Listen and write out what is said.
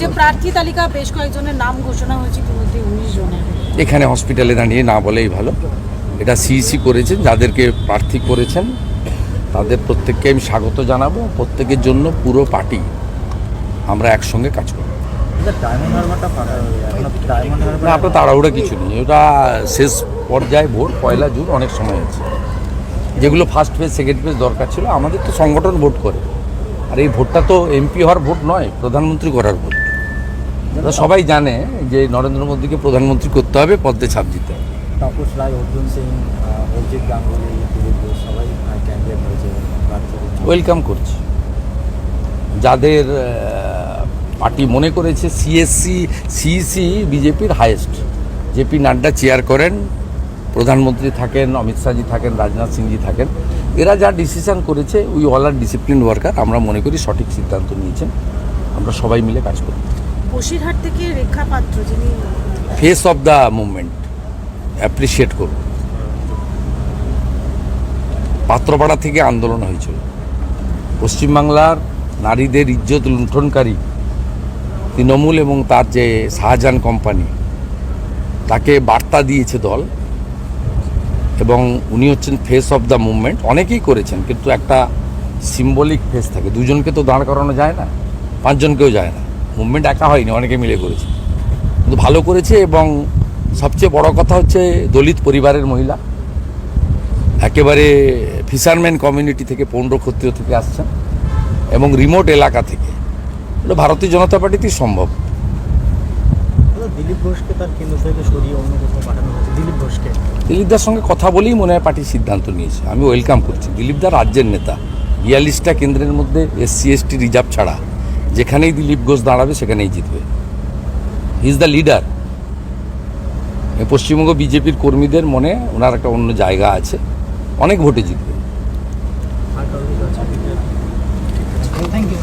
যে প্রার্থী তালিকা বেশ কয়েকজনের নাম ঘোষণা হয়েছে ইতিমধ্যে উনিশ জনের। এখানে হসপিটালে দাঁড়িয়ে না বলেই ভালো। এটা সিইসি করেছেন যাদেরকে প্রার্থী করেছেন তাদের প্রত্যেককে আমি স্বাগত জানাব। প্রত্যেকের জন্য পুরো পার্টি আমরা একসঙ্গে কাজ করব। না আপনার তাড়াহুড়া কিছু নেই। ওটা শেষ পর্যায়ে ভোট পয়লা জুন অনেক সময় আছে। যেগুলো ফার্স্ট ফেজ সেকেন্ড ফেজ দরকার ছিল আমাদের তো সংগঠন ভোট করে। আর এই ভোটটা তো এমপি হওয়ার ভোট নয় প্রধানমন্ত্রী করার ভোট। সবাই জানে যে নরেন্দ্র মোদীকে প্রধানমন্ত্রী করতে হবে পদ্মে ছাপ দিতে হবে। তাপস রায় অর্জুন সিং অভিজিৎ গাঙ্গুলি সবাই ক্যান্ডিডেট হয়েছে ওয়েলকাম করছি। যাদের পার্টি মনে করেছে সিএসসি সিইসি বিজেপির হায়েস্ট জেপি নাড্ডা চেয়ার করেন প্রধানমন্ত্রী থাকেন অমিত শাহজি থাকেন রাজনাথ সিংজি থাকেন। এরা যা ডিসিশন করেছে we all are discipline worker আমরা মনে করি সঠিক সিদ্ধান্ত নিয়েছেন। আমরা সবাই মিলে কাজ করি বসিরহাট থেকে রেখা পাত্র, যিনি face of the movement appreciate করব পাত্রপাড়া থেকে আন্দোলন হয়েছিল। পশ্চিমবাংলার নারীদের ইজ্জত লুণ্ঠনকারী তৃণমূল এবং তার যে শাহজাহান কোম্পানি তাকে বার্তা দিয়েছে দল এবং উনি হচ্ছেন ফেস অফ দ্য মুভমেন্ট অনেকেই করেছেন, কিন্তু একটা সিম্বলিক ফেস থাকে। দুজনকে তো দাঁড় করানো যায় না, পাঁচজনকেও যায় না। মুভমেন্ট একা হয়নি অনেকে মিলে করেছে। কিন্তু ভালো করেছে এবং সবচেয়ে বড় কথা হচ্ছে দলিত পরিবারের মহিলা। একেবারে ফিশারম্যান কমিউনিটি থেকে পৌণ্ড ক্ষত্রিয় থেকে আসছেন এবং রিমোট এলাকা থেকে। এটা ভারতীয় জনতা পার্টিতেই সম্ভব। দিলীপ ঘোষকে তার কেন্দ্র থেকে সরিয়ে অন্য কোথাও পাঠানো হয়েছে? দিলীপ ঘোষকে? দিলীপদার সঙ্গে কথা বলেই মনে হয় পার্টি সিদ্ধান্ত নিয়েছে। আমি ওয়েলকাম করছি। দিলীপদা রাজ্যের নেতা। বিয়াল্লিশটা কেন্দ্রের মধ্যে এসসি এসটি রিজার্ভ ছাড়া যেখানেই দিলীপ ঘোষ দাঁড়াবে, সেখানেই জিতবে। ইজ দ্য লিডার পশ্চিমবঙ্গ বিজেপির কর্মীদের মনে ওনার একটা অন্য জায়গা আছে। অনেক ভোটে জিতবে। Thank you